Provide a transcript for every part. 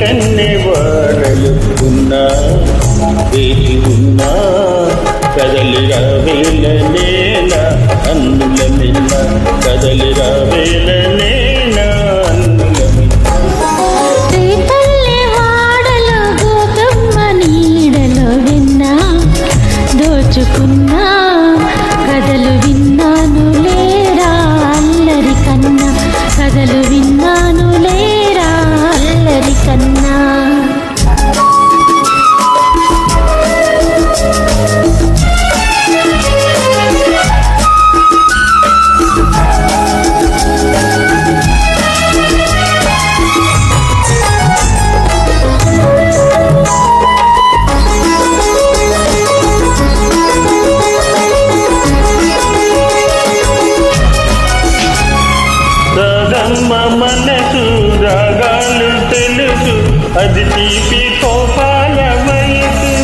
కన్నె వారలుకున్నా వేటి ఉన్నా. కదలిరా వేల నేల అన్నుల నిన్న కదలిరా వేల నేల అన్నుల దోచుకున్నా కథలు విన్నాను లేరా అల్లరి కన్నా కథలు విన్నాను లేరా? అల్లరి కన్నా అమ్మ మనసు రాగాలు తెలుసు. అది తీపి కోపాల వయసు.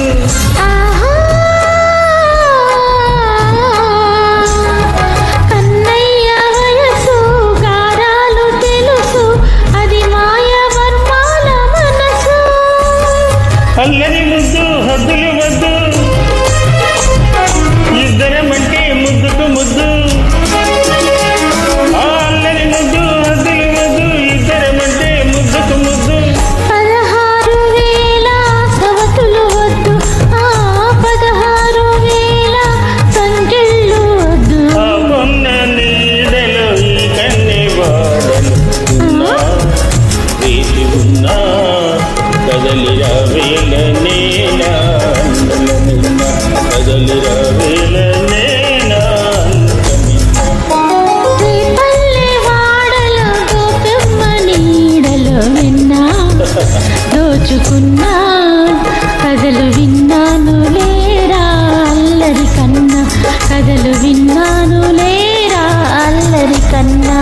అల్లరి ముద్దు హద్దులు వద్దు. కన్నా కథలు విన్నాను లేరా అల్లరి కన్నా.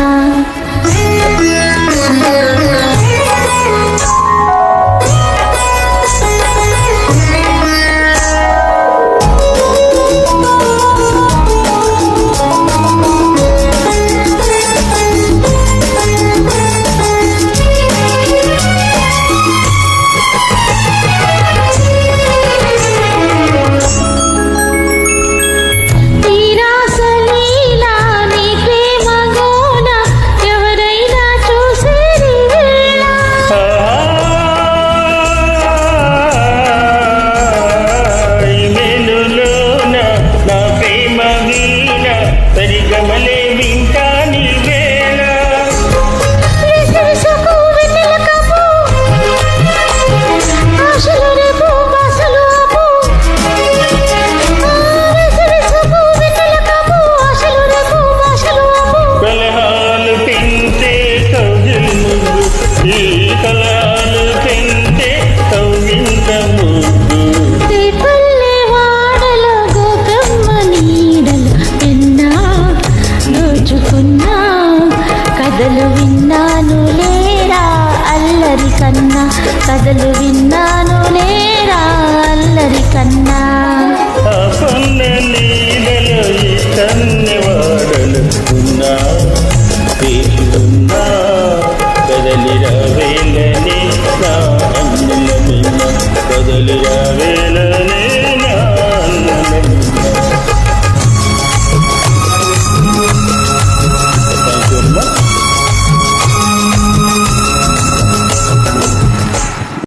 కదలు విన్